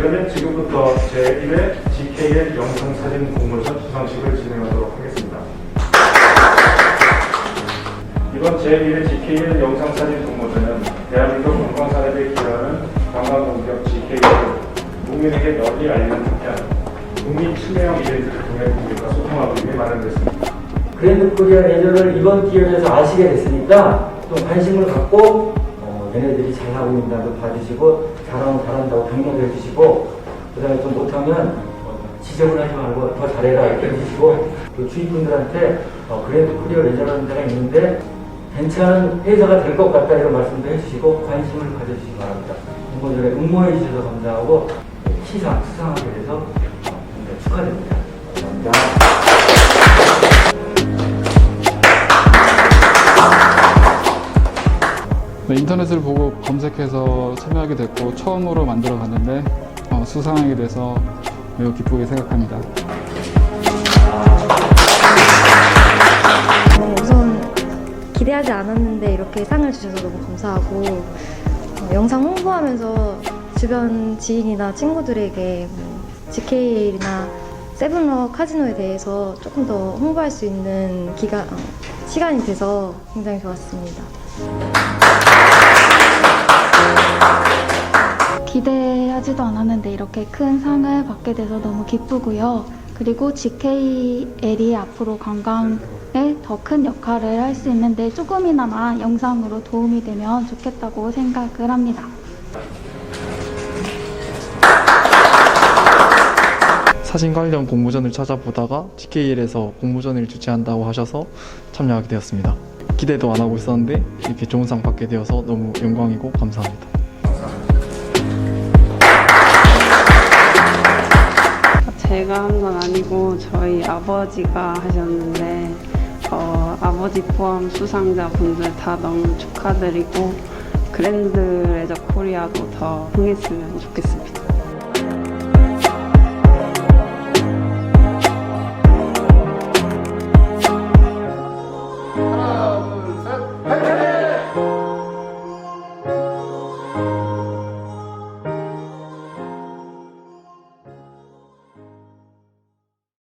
지금부터 제1회 GKN 영상사진 공모전 수상식을 진행하도록 하겠습니다. 이번 제1회 GKN 영상사진 공모전은 대한민국 관광산업에 기여하는 관광공격 GKN을 국민에게 널리 알리는 한편 국민 친매형 이벤트를 통해 국민과 소통하기 위해 마련됐습니다. 그랜드 코리아 레저를 이번 기회에서 아시게 됐으니까 좀 관심을 갖고 어, 얘네들이 잘하고 있다고 봐주시고 잘하면 잘한다고 격려도 해주시고 그 다음에 좀 못하면 어, 지적을 하지 말고 더 잘해라 이렇게 해주시고 그 주위분들한테 어, 그랜드 코리아 레저라는 데가 있는데 괜찮은 회사가 될 것 같다 이런 말씀도 해주시고 관심을 가져주시기 바랍니다. 공모전에 응모해 주셔서 감사하고 시상 수상하게 돼서 어, 축하드립니다. 감사합니다. 네, 인터넷을 보고 검색해서 참여하게 됐고 처음으로 만들어 봤는데 어, 수상하게 돼서 매우 기쁘게 생각합니다. 어, 우선 기대하지 않았는데 이렇게 상을 주셔서 너무 감사하고 어, 영상 홍보하면서 주변 지인이나 친구들에게 뭐 GK나 세븐러 카지노에 대해서 조금 더 홍보할 수 있는 기간, 어, 시간이 돼서 굉장히 좋았습니다. 기대하지도 않았는데 이렇게 큰 상을 받게 돼서 너무 기쁘고요. 그리고 GKL이 앞으로 관광에 더 큰 역할을 할 수 있는데 조금이나마 영상으로 도움이 되면 좋겠다고 생각을 합니다. 사진 관련 공모전을 찾아보다가 GKL에서 공모전을 주최한다고 하셔서 참여하게 되었습니다. 기대도 안 하고 있었는데 이렇게 좋은 상 받게 되어서 너무 영광이고 감사합니다. 제가 한 건 아니고 저희 아버지가 하셨는데 어, 아버지 포함 수상자 분들 다 너무 축하드리고 그랜드 레저 코리아도 더 흥했으면 좋겠습니다.